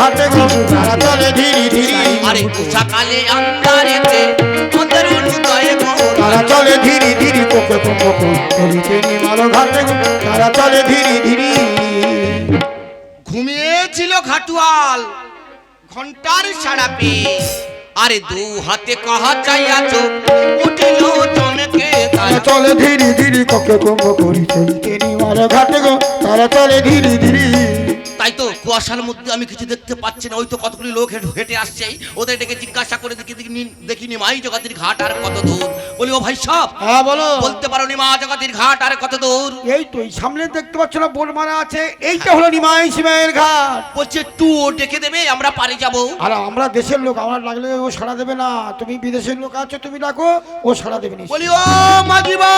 ঘাটে তারা চলে ধীরে ধীরে। আরে সকালে আন্ধারেতে অন্তরুণ তারা চলে ধীরে ধীরে কোকে কোকে করি চলিতে ঘাটে তারা চলে ধীরে ধীরে। ঘুমিয়েছিল খাটুয়াল ঘণ্টার সাড়া পেয়ে আরে দু হাতে কাহা চাইয়াছ উঠিল চমকে তারা। চলে ধীরে ধীরে কোকে কোকে করি চলিতে নিমালো ঘাটে গো তারা চলে ধীরে ধীরে। তাই তো কুয়াশার মধ্যে আমি কিছু দেখতে পাচ্ছি না। ওই তো কতগুলি লোক হেঁটে আসছে। ওদের ডেকে জিজ্ঞাসা করে দেখি দেখি নিমাই জগতির ঘাট আর কত দূর? বলি ও ভাই সব হ্যাঁ বলো। বলতে পারো নিমা জগতির ঘাট আর কত দূর? এই তো সামনে দেখতে পাচ্ছ না বোর্ড মারা আছে। এইটা হলো নিমাই সিমাইয়ের ঘাট। বলছে একটু ডেকে দেবে আমরা পারে যাব। আর আমরা দেশের লোক আমার লাগলে ও সাড়া দেবে না। তুমি বিদেশের লোক আছো তুমি ডাকো ও সাড়া দেবে না বলি ও মাঝি ভাই!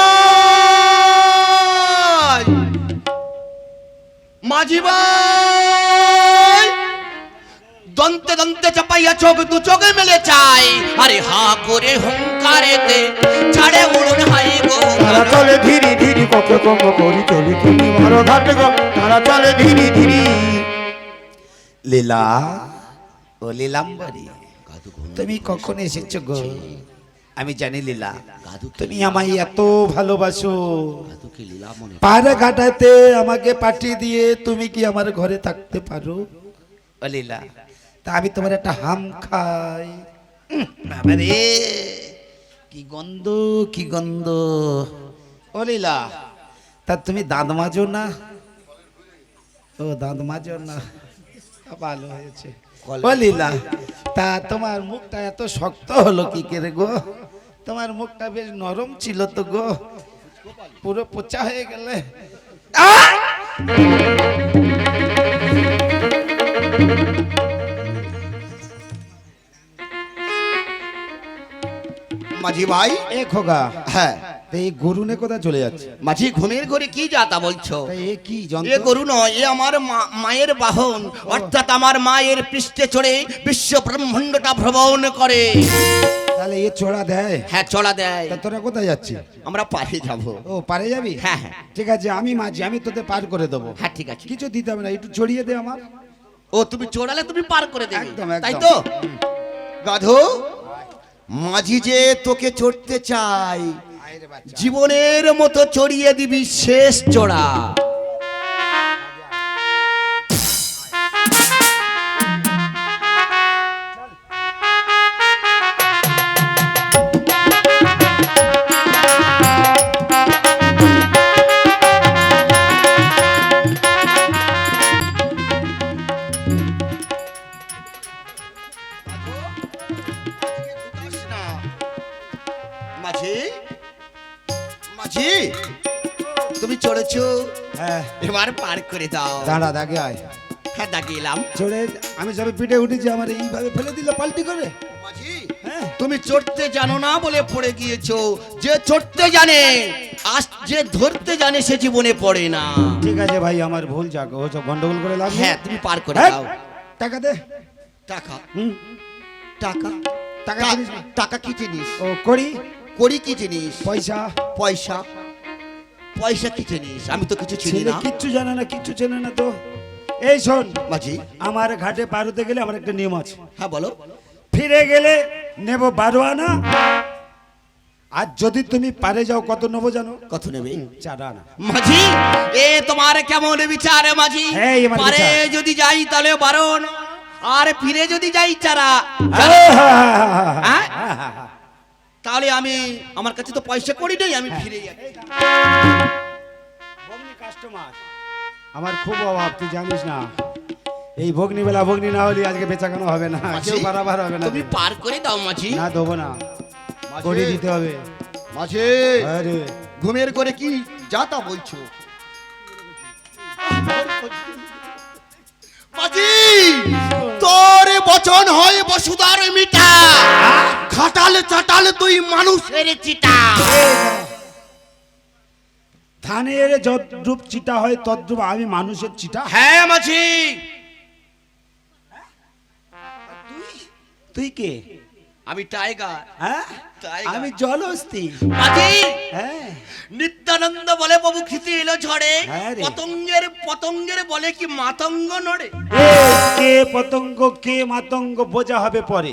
মাঝি ভাই দন্তে দন্তে চাপাইয়া চোখ দু চোখে মেলে চাই। আরে হা করে হুঙ্কারেতে ছাড়ে উড়ুন হাই গো তারা চলে ধীরে ধীরে কত কম করি চলি তুমি মারো ঘাটে গো। তারা চলে ধীরে ধীরে। লীলা ও লীলাম্বরী তুমি কখন এসেছ গো? আমি জানি লীলা। তুমি আমায় এত ভালোবাসো। পাড়া ঘাটাতে আমাকে পাঠিয়ে দিয়ে তুমি কি আমার ঘরে থাকতে পারো? লীলা তা আমি তোমার একটা হাম খাই। রে। কি গন্ধ কি গন্ধ। ও লীলা তা তুমি দাঁত মাজো না? ও দাঁত মাজো না। ভালো হয়েছে। ও লীলা তা তোমার মুখটা এত শক্ত হলো কি করে গো? তোমার মুখটা বেশ নরম ছিল তো গো। পুরো পচা হয়ে গেলে। মাঝি ভাই? এ খোগা হ্যাঁ। এই গরুনে কোথায় চলে যাচ্ছে? মাঝি ঘুমের ঘরে কি যাতা বলছো? এ কি এ গরু নয় এ আমার মায়ের বাহন। অর্থাৎ আমার মায়ের পৃষ্ঠে চড়ে বিশ্ব ব্রহ্মাণ্ডটা ভ্রমণ করে। তাহলে এ চড়া দেয়। হ্যাঁ চড়া দেয়। তা তোরা কোথায় যাচ্ছিস? আমরা পারে যাব। ও পারে যাবি? হ্যাঁ, হ্যাঁ। ঠিক আছে আমি মাঝি আমি তোদের পার করে দেবো। হ্যাঁ ঠিক আছে। কিছু দিতে হবে না একটু চড়িয়ে দে আমার। ও তুমি চড়ালে তুমি পার করে দেবে। একদম। তাই তো? গাধো মাঝি যে তোকে চড়তে চাই জীবনের মতো চড়িয়ে দিবি শেষ চড়া করে দাও। দাঁড়া দাগে আয়। হ্যাঁ দাগিলাম। চড়ে আমি সবে পিঠে উঠেছি আমার এইভাবে ফেলে দিল পাল্টি করে। মাঝি। হ্যাঁ। তুমি চড়তে জানো না বলে পড়ে গিয়েছো। যে চড়তে জানে আজ যে ধরতে জানে সে জীবনে পড়ে না। ঠিক আছে ভাই আমার ভুল যাক ও সব গন্ডগোল করে নেই। হ্যাঁ তুমি পার করে হ্যাঁ, দাও। টাকা দে। টাকা? হুম। টাকা? টাকা টাকা কি জিনিস? ও করি করি কি জিনিস? পয়সা। পয়সা? পয়সা কি জিনিস আমি তো কিছু চিনি ছেলে না। কিচ্ছু জানে না কিচ্ছু চেনে না তো। এই শোন মাঝি। আমার ঘাটে পার হতে গেলে আমার একটা নিয়ম আছে। হ্যাঁ বলো। ফিরে গেলে নেব বারো আনা আর যদি তুমি পারে যাও কত নেব জানো? কত নেবে? চার আনা মাঝি এ তোমার কেমন বিচার মাঝি? হ্যাঁ, এই আমার পারে বিচার। যদি যাই তাহলে বারণ আর ফিরে যদি যাই চারা। হ্যাঁ? তাহলে আমি আমার কাছে তো পয়সা করি নেই আমি ফিরে কাস্টমার আমার খুব অভাব তুই জানিস না। এই ভগ্নি বেলা ভগ্নি না হলে আজকে বেচাকেনা হবে না কেউ বারাবার হবে না তুমি পার করে দাও মাঝি। না দেবো না। করে দিতে হবে। মাঝি আরে ঘুমের করে কি যা তা বলছো? মাঝি তোর বচন হয় বসুদার মিটা। খাটাল চাটাল তুই মানুষের চিটা। ধানের যদ্রূপ চিটা হয় তদ্রূপ আমি মানুষের চিটা। হ্যাঁ মাঝি। তুই কে? আমি টাইগার। হ্যাঁ? টাইগার। আমি জলস্তি মাঝি হ্যাঁ। নিত্যানন্দ বলে প্রভু খিতে এলো ঝড়ে। হ্যাঁ পতঙ্গের পতঙ্গের বলে কি মাতঙ্গ নড়ে? কে পতঙ্গ কে মাতঙ্গ বোঝা হবে পরে।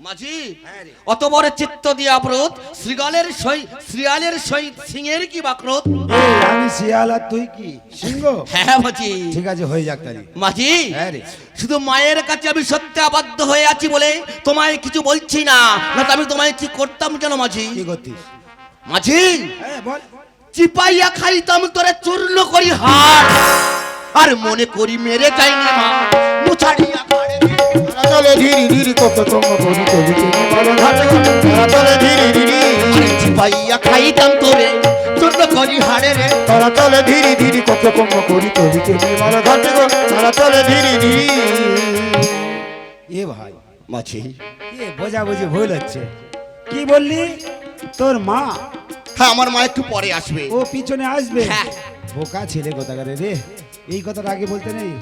মাঝি হ্যাঁ। অত বড় চিত্ত দিয়া ব্রত শ্রীগালের সই শ্রীয়ালের সহিত সিংহের কি বাক্রত এই আমি শিয়াল আর তুই কি? সিংহ? হ্যাঁ মাঝি। ঠিক আছে হয়ে যাক তাহলে। মাঝি শুধু মায়ের কাছে আমি সত্যি আবদ্ধ হয়ে আছি বলে তোমায় কিছু বলছি না। না আমি তোমায় কি করতাম কেন মাঝি? কি করতিস? মাঝি হ্যাঁ বল। চিপাইয়া খাইতাম তোরে চূর্ণ করি হার আর মনে করি মেরে যাইনি মা। মুছাড়িয়া তারা চলে ধীরে ধীরে কত কম করি গো তারা চলে ধীরে ধীরে আরে চিপাইয়া খাইতাম তোরে চূর্ণ করি হাড়ে রে। তারা চলে ধীরে ধীরে কত কম করি চলিতে নির্মল ঘাটে গো। তারা চলে ধীরে ধীরে এ ভাই মাঝি এ বোঝা বুঝি ভুল হচ্ছে। কি বললি? তোর মা? হ্যাঁ আমার মা একটু পরে আসবে। ও পিছনে আসবে? হ্যাঁ। বোকা ছেলে কোথাকারে রে। এই কথাটা আগে বলতে নেই?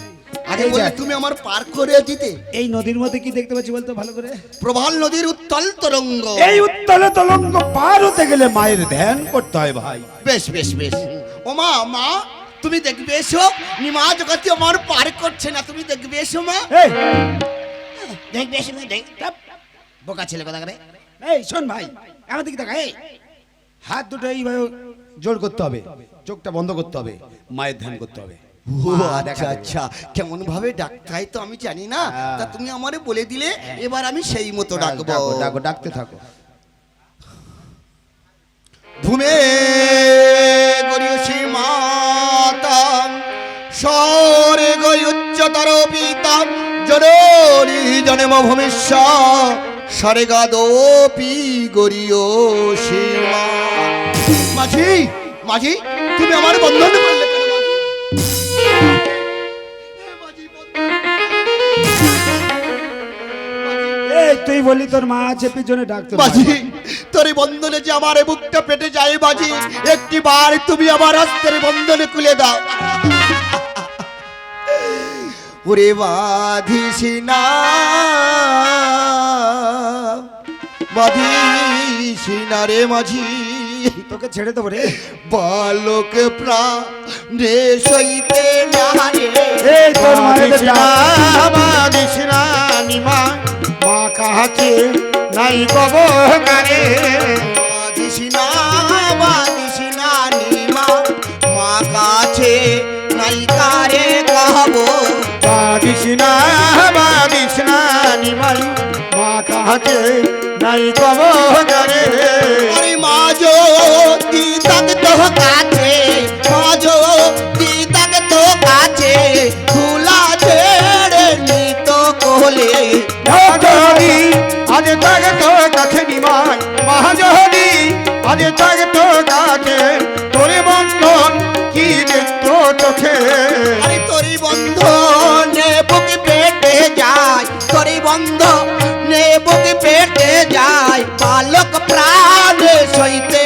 এই বলে তুমি আমার পার করে দিতে। এই নদীর মধ্যে কি দেখতে পাচ্ছি বলতো ভালো করে? প্রবাল নদীর উত্তল তরঙ্গ। এই উত্তলে তলঙ্গ পার হতে গেলে মায়ের ধ্যান করতে হয় ভাই। বেশ বেশ বেশ। ও মা মা তুমি দেখবে এসো। নিমা জগতি আমার পার করছে না তুমি দেখবে এসো মা। দেখবে এসো দেখ। বোকা ছেলে কথা করে? এই শোন ভাই আমার দিকে দেখা এই। হাত দুটো এইভাবে জোর করতে হবে। চোখটা বন্ধ করতে হবে। মায়ের ধ্যান করতে হবে। ও আচ্ছা আচ্ছা। কেমন ভাবে ডাকতাই তো আমি জানি না। হ্যাঁ। তা তুমি আমারে বলে দিলে এবার আমি সেই মতো ডাকবো। ডাকো ডাকো ডাকতে থাকো। ভূমে গরিয়সী মাতা সরে গই উচ্চতর পিতা জননী জন্ম ভূমিষ্যা সরে গাদপি গরিয় সীমা মাঝি মাঝি তুমি আমার বন্ধন করলে। তুই বলি তোর মা আছে পিছনে ডাকতে বাজি তোর বন্ধনে যে আমার বুকটা পেটে যায় বাজি একটি বার তুমি আমার হস্তের বন্ধনে খুলে দাও। ওরে বাঁধিস না বাঁধিস না রে মাঝি। তোকে ছেড়ে দেবো রে। বালক প্রাণে সইতে না রে। তোর মায়ের মা কাহাকে নাই কব গারে বাঁধিস না বাঁধিস নিমা মা কাছে নাই কারে কাহবো নিমাই মা কব গারে দিদাক তো কাছে। মাঝো মহাজনী আজ তাগ তো কাছে নিমাই মহাজনী আজ তাগ তো কাছে, তোরে বন্ধন কি দেখত চোখে। আরে পেটে যায়, তোরি বন্ধ নে বুক পেটে যায়, বালক প্রাণে সইতে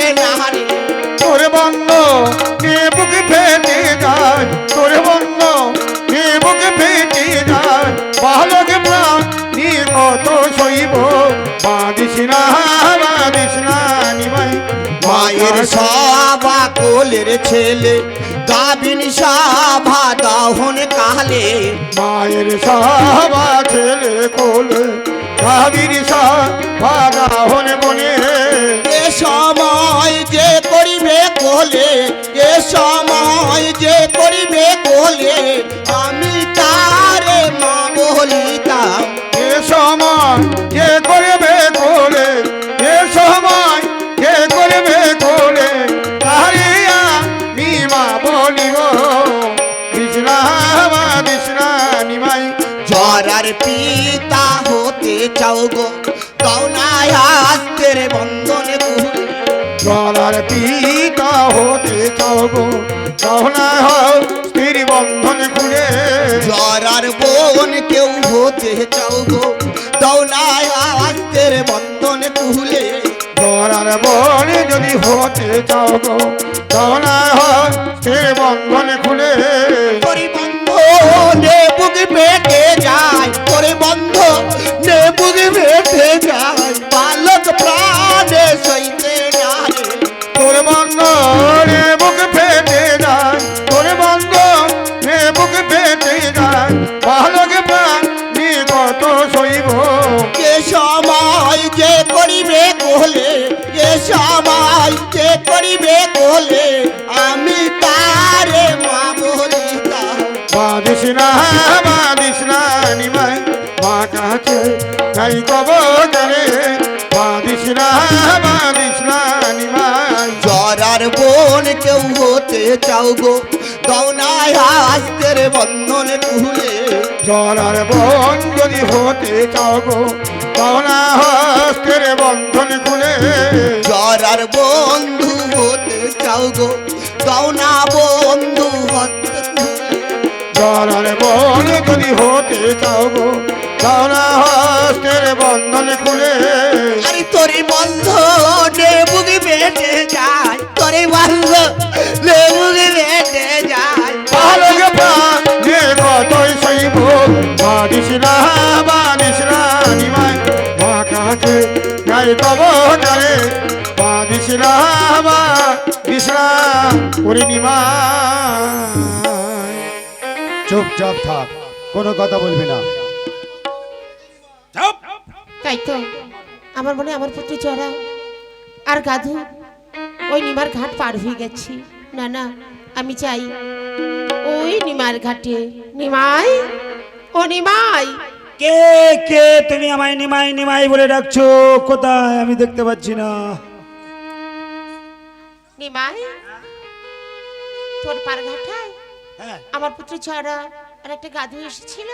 বাদিস না বাদিস না মায়ের সবা কোলের ছেলে গাবিন সাভা দাহন কালে। মায়ের সাবা ছেলে কোলে কাবির সাবা হনে বনে। এ সময় যে করিবে কোলে, এ সময় যে করিবে কোলে হতে চাবো গহনা হও স্থির বন্ধন খুলে জরার বোন কেউ হতে চাও গো দৌলায় হাতের বন্ধনে কুলে গলার বনে যদি হতে চাবো গহনা হও স্থির বন্ধন খুলে তোরে বন্ধ বুক পেটে যায় করিবে বলে আমি তারে মা বলি তা বাদিস না বাদিস না নিমাই মা কাছে তাই কব জানে বাদিস না নিমাই। জরার বোন কেউ হতে চাও গো গৌনায় হাস্তের বন্ধন খুলে জলার বন যদি হতে চাও গো পাওনা হস্তের বন্ধন খুলে। জরার বন্ধু হতে চাও গো গৌনা বন্ধু হতে জলার বন যদি হতে চাও গো পাওনা হস্তের বন্ধন খুলে। আরে তোরে বন্ধ নে নিমাই চুপচাপ থাক কোনো কথা বলবি না। তাই তো আমার মনে আমার পুত্র চড়া আর গাধু ওই নিমার ঘাট পার হয়ে গেছি। না না আমি চাই ওই নিমার ঘাটে নিমাই ও নিমাই কে কে তুমি আমায় নিমাই নিমাই বলে ডাকছো? কোথায়? আমি দেখতে পাচ্ছি না। নিমাই তোর পার ঘাটায় হ্যাঁ। আমার পুত্র চড়া আর একটা গাধু এসেছিল।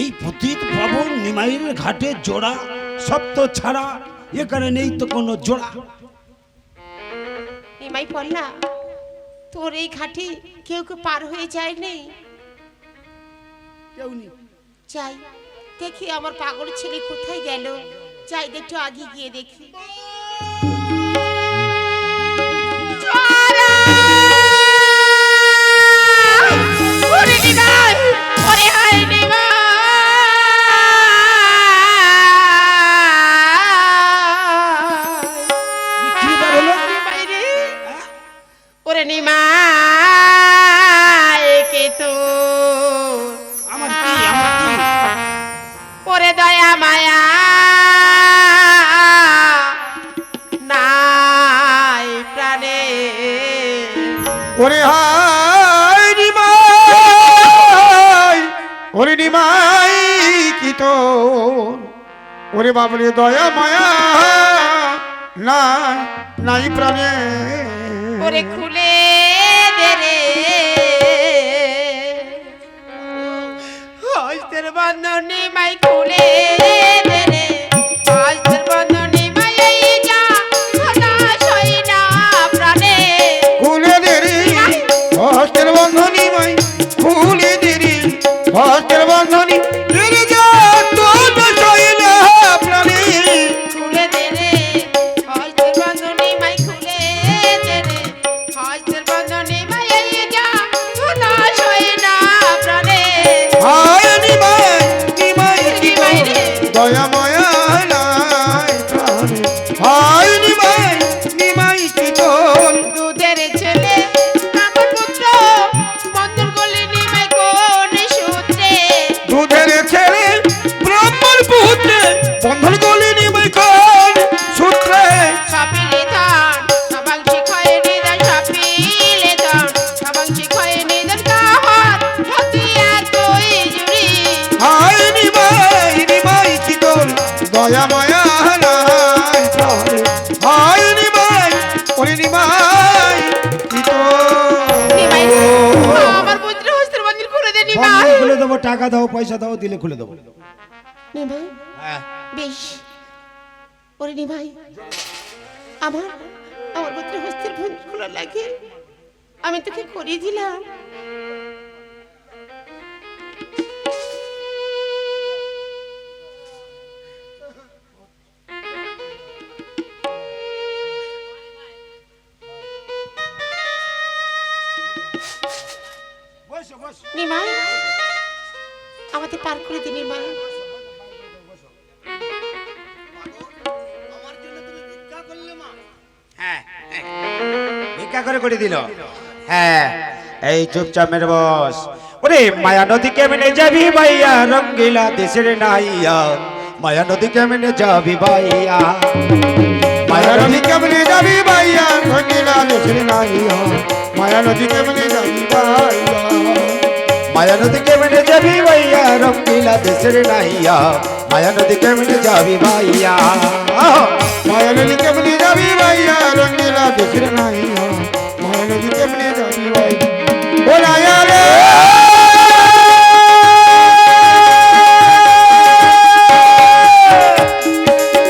এই পতিত পাবন নিমাইয়ের ঘাটে জোড়া সব তো ছাড়া এখানে নেই তো কোনো জোড়া। নিমাই পড়লা তোর এই ঘাটে কেউ কেউ পার হয়ে যায়নি কেউ নেই। যাই। দেখি আমার পাগল ছেলে কোথায় গেল? চাইদে একটু আগে গিয়ে দেখি। বাবরে দয়া মায়া নাই নাই প্রাণে। খুলে বেশ। করিনি ভাই। আমার আমার পুত্র হস্তের মন্দির খোলা লাগে। আমি তোকে করিয়ে দিলাম। দিল। হ্যাঁ। এই চুপচাপ মেরে বস। ওরে, মায়া নদী কেমনে যাবি ভাইয়া, রঙ্গিলা দেশের নাইয়া। মায়া নদী কেমনে যাবি ভাইয়া। মায়া নদী কেমনে যাবি ভাইয়া রঙিলা দেশের নাইয়া। মায়া নদী কেমনে যাবি ভাইয়া। মায়া নদী কেমনে যাবি ভাইয়া, রঙ্গিলা দেশের নাইয়া। মায়া নদী কেমনে যাবি ভাইয়া। মায়া নদী কেমনে যাবি ভাইয়া রঙিলা দেশের নাইয়া। কেমনে যাবি ভাইয়া ও নাইয়া রে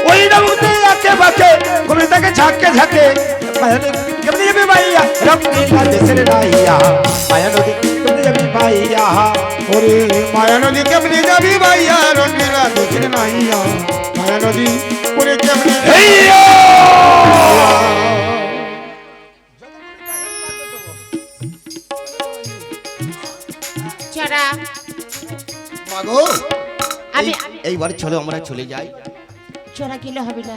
ওই রঙতে আকে বাকে ঘুরে তাকে ঝাঁকে ঝাঁকে কেমনে যাবি ভাইয়া রঙ্গিলা দেশের নাইয়া মায়া নদী কেমনে যাবি ভাইয়া ওরে মায়া নদী কেমনে যাবি ভাইয়া রঙিলা দেশের নাইয়া মায়া নদী ওরে কেমনে যাবি মাগো আমি এই- এইবার চলো আমরা চলে যাই। চড়া গেলে হবে না।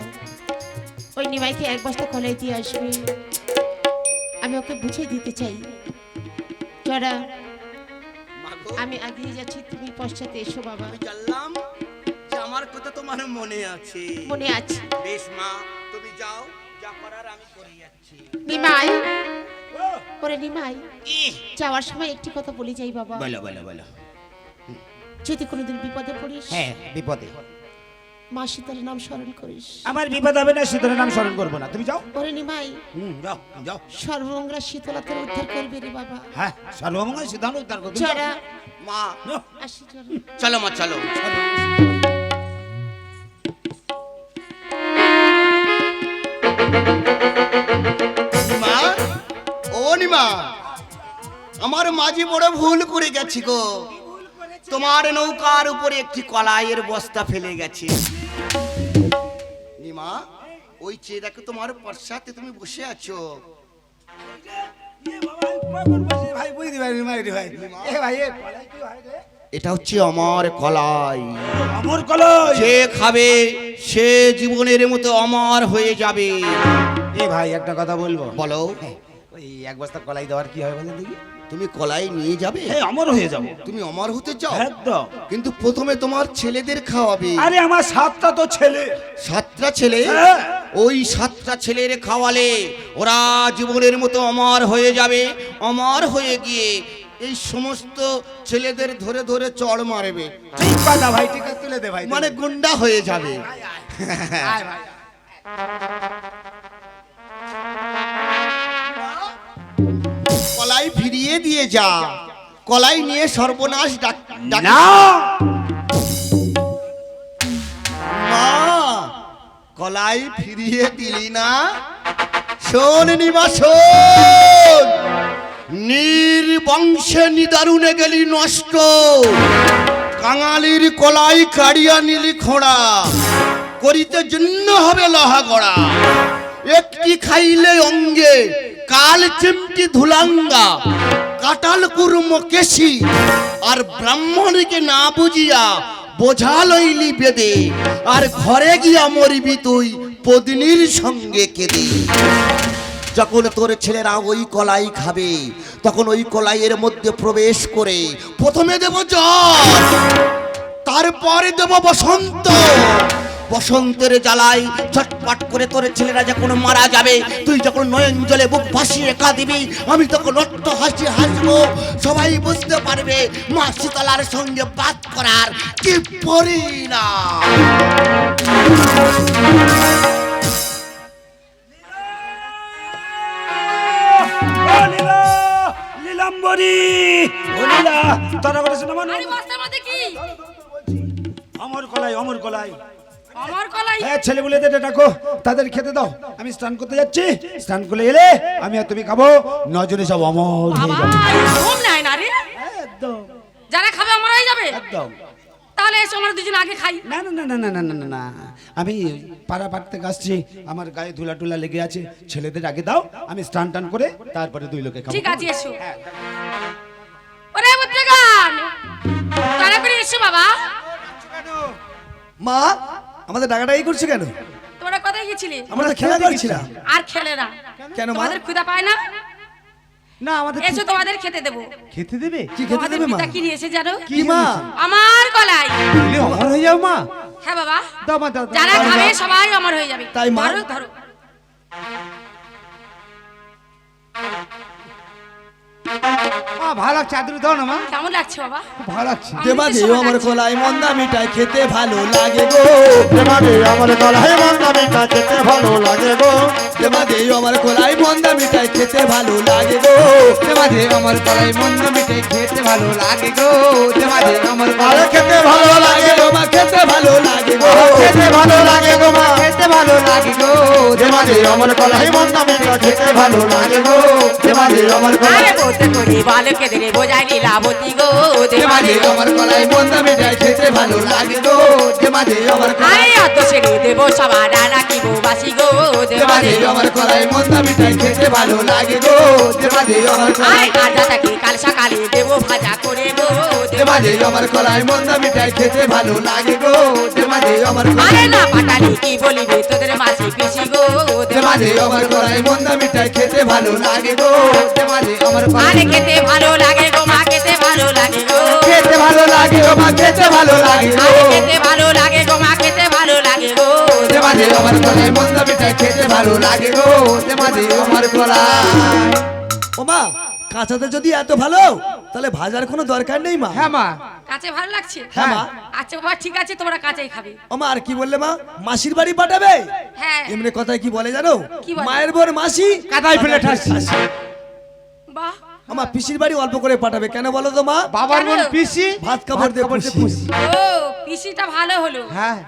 ওই নিমাইকে এক বস্তা কলাই দিয়ে আসবে। আমি ওকে বুঝিয়ে দিতে চাই। চড়া আমি আগিয়ে যাচ্ছি তুমি পশ্চাতে এসো বাবা। আমি জানলাম যে আমার কথা তোমার মনে আছে। মনে আছে। বেশ মা তুমি যাও যা করার আমি করে যাচ্ছি নিমাই ওরে নিমাই যাওয়ার সময় একটি কথা বলে যাই বাবা। বলো বলো বলো। যদি কোনোদিন বিপদে পড়িস হ্যাঁ বিপদে। মা শীতলের নাম স্মরণ করিস। আমার বিপদ হবে না শীতলের নাম স্মরণ করব না। তুমি যাও। ওরে নিমাই হুম যাও যাও। সর্বঙ্গরা শীতলতার উদ্ধার করবে রে বাবা। হ্যাঁ সর্বমঙ্গল সিদ্ধান্ত উদ্ধার করবে। চড়া। মা। আসি চড়া। চলো মা চলো। নিমা নিমা আমার মাঝি বড় ভুল করে গেছি গো। তোমার নৌকার উপরে একটি কলাইয়ের বস্তা ফেলে গেছে। নিমা ওই চেয়ে দেখো তোমার পশ্চাতে তুমি বসে আছো। এটা হচ্ছে আমার কলাই। আমর কলই। যে খাবে সে জীবনের মতো অমর হয়ে যাবে। এ ভাই একটা কথা বলব? বলো। ওই এক বস্তা কলাই দেওয়ার কি হবে বলেন দেখি। তুমি কলাই নিয়ে যাবে? এই অমর হয়ে যাব। তুমি অমর হতে চাও? একদম। কিন্তু প্রথমে তোমার ছেলেদের খাওয়াবে। আরে আমার সাতটা তো ছেলে। সাতটা ছেলে? হ্যাঁ। ওই সাতটা ছেলের খাওয়ালে ওরা জীবনের মতো অমর হয়ে যাবে। অমর হয়ে গিয়ে এই সমস্ত ছেলেদের ধরে ধরে চড় মারবে। ঠিক কথা ভাই ঠিক আছে তুলে দে ভাই মানে গুন্ডা হয়ে যাবে। আয় ভাই কলাই ফিরিয়ে দিয়ে যা। কলাই নিয়ে সর্বনাশ ডাক মা কলাই ফিরিয়ে দিলি না? শোন নিমা শোন! নির্বংশে নিদারুণে গেলি নষ্ট। কাঙালির কলাই কাড়িয়া নিলি খোঁড়া। করিতে জন্য হবে লহা গড়া। একটি খাইলে অঙ্গে। কাল চিমটি ধুলাঙ্গা কাটাল কুর্ম কেশি, আর ব্রাহ্মণকে না বুঝিয়া বোঝা লইলি বেদে, আর ঘরে গিয়া মরিবি তুই পদিনীর সঙ্গে কেঁদে। যখন তোর ছেলেরা ওই কলাই খাবে, তখন ওই কলাইয়ের মধ্যে প্রবেশ করে প্রথমে দেব জল, তারপরে দেব বসন্ত বসন্তের জ্বালাই ছটপট করে তোর ছেলেরা যখন মারা যাবে তুই যখন নয়ন জলে বুক ভাসিয়ে কাঁদিবি আমি তখন অট্ট হাসি হাসবো। সবাই বুঝতে পারবে মা শীতলার সঙ্গে বাদ করার কি লীলা ও লীলা আমার আরে বস্তার মধ্যে কি? অমর কলাই অমর কলাই আমার কলাই হ্যাঁ ছেলেগুলোদের ডাকো তাদের খেতে দাও। আমি স্নান করতে যাচ্ছি। স্নান করে এলে আমি আর তুমি খাব। নজনে সব অমর হয়ে যাবে। ঘুম নাই না রে। যারা খাবে আমার হয়ে যাবে। একদম। তাহলে এসো আমরা দুজন আগে খাই। না না না না না না না না না। আমি পাড়া পাড় থেকে আসছি। আমার গায়ে ধুলা টুলা লেগে আছে। ছেলেদের আগে দাও। আমি স্নান টান করে তারপরে দুই লোকে খাব। ঠিক আছে এসো। ওরে বুদ্ধগান তারা করে এসো বাবা। মা আমাদের ডাকাডাকি করছে কেন? তোমরা কোথায় গেছিলে? আমরা তো খেলা করছিলাম। আর খেলে না। কেন? তোমাদের ক্ষুধা পায় না? না আমাদের এসো তোমাদের খেতে দেবো। খেতে দেবে? কি খেতে তোমাদের দেবে মা? কি নিয়েছে জানো? কি মা? আমার খেলে অমর হয়ে যাও মা। হ্যাঁ বাবা। দাও মা দাও। যারা খাবে সবাই আমার হয়ে যাবে। তাই মা? ধরো ধরো। ভালো আদুরি দাও না মা। কেমন লাগছে বাবা? ভালো লাগছে। দেবা দে আমার কলাই মন্দা মিঠাই খেতে ভালো লাগে গো। তোমাকে আমার কলাই মন্দা মিঠা খেতে ভালো লাগে গো। দেবা দে আমার কলাই মন্দা মিঠাই খেতে ভালো লাগে গো। তোমাদের আমার কলাই মন্দ মিঠে খেতে ভালো লাগে গো। তোমাদের আমার আরে খেতে ভালো লাগে। গো মা খেতে ভালো লাগে গো। খেতে ভালো লাগে গো মা। খেতে ভালো লাগে গো। তোমাকে আমার কলাই মন্দা মিঠা খেতে ভালো লাগে গো। তোমাকে আমার কলাই আরে বলতে করি বালকে দিলে বোঝাই লীলাবতী গো দেবা দে আমার কলাই মন্দা মিঠাই খেতে ভালো লাগে গো। দেবা দে আমার আরে অত ছেড়ে দেবো সবার রাখি বাসি গো দেবা দে আমার কলাই মন্দা মিঠাই খেতে ভালো লাগে গো। দেবা দে আমার আরে কাজা থাকি কাল সকালে দেবো ভাজা করে গো দেবা দে আমার কলাই মন্দা মিঠাই খেতে ভালো লাগে গো। দেবা দে আমার আরে না পাটালি কি বলিবে তোদের মাসি পিসি গো দেবা দে আমার কলাই মন্দা মিঠাই খেতে ভালো লাগে গো। দেবা দে আমার আরে খেতে ভালো লাগে গো মা খেতে ভালো লাগে গো। খেতে ভালো লাগে গো মা খেতে ভালো লাগে গো। খেতে ভালো লাগে গো মা খেতে ভালো লাগে গো। দে আমার কলাই মন্দা মিঠাই খেতে ভালো লাগে গো। আমার কলাই ওমা কাঁচাতে যদি এত ভালো তাহলে ভাজার কোনো দরকার নেই মা। হ্যাঁ মা। কাছে ভালো লাগছে? হ্যাঁ মা। আচ্ছা বাবা ঠিক আছে তোমরা কাছেই খাবে। ওমা আর কি বললে মা? মাসির বাড়ি পাঠাবে? হ্যাঁ। এমনি কথায় কি বলে জানো? মায়ের বোর মাসি কাদায় ফেলে ঠাসি। বাহ আমার পিসির বাড়ি অল্প করে পাঠাবে। কেন বলো তো মা? বাবার বোন পিসি? ভাত কাপড় দিয়ে পুষি। ও পিসিটা ভালো হলো। হ্যাঁ।